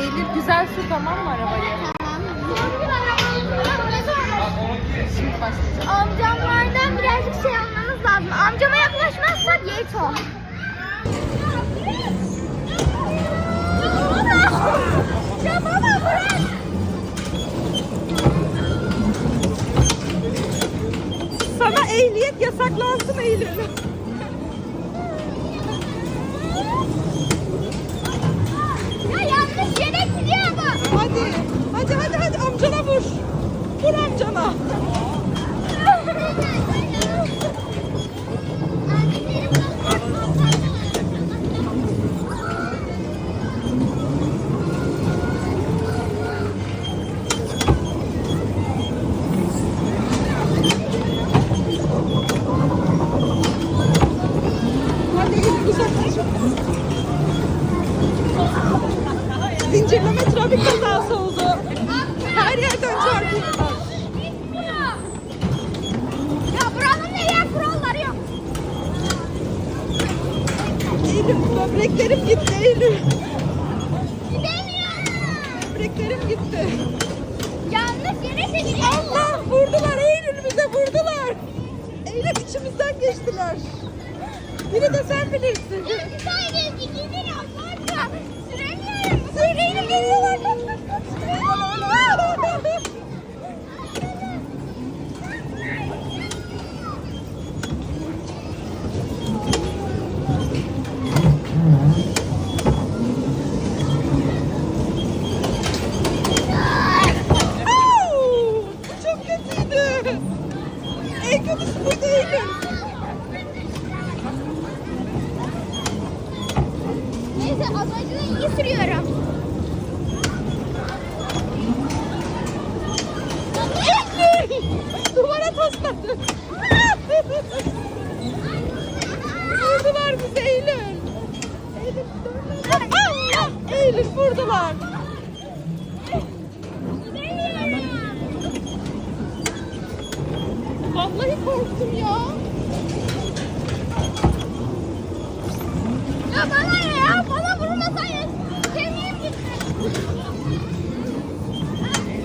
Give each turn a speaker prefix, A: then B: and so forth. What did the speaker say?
A: Eylül güzel sür tamam mı arabayı? Şimdi başlayacağım.
B: Amcamlardan birazcık şey almamız lazım. Amcama yaklaşmazsak Yeto. Ya baba bırak.
A: Sana ehliyet yasaklansın Eylül. Uzaklaş. Zincirleme trafik kazası oldu. Böbreklerim gitti Eylül.
B: Gidemiyorum.
A: Böbreklerim gitti.
B: Yanlış yere çekiliyor.
A: Allah vurdular Eylül bize vurdular. Eylül içimizden geçtiler. Biri de sen bilirsin. Çok kötüydü. En kötüsü buydu Eylül.
B: Neyse amacını iyi sürüyorum.
A: Duvara tosladı. Vurdular bizi Eylül. Eylül! Eylül vurdular. Vallahi korktum ya.
B: Ya bana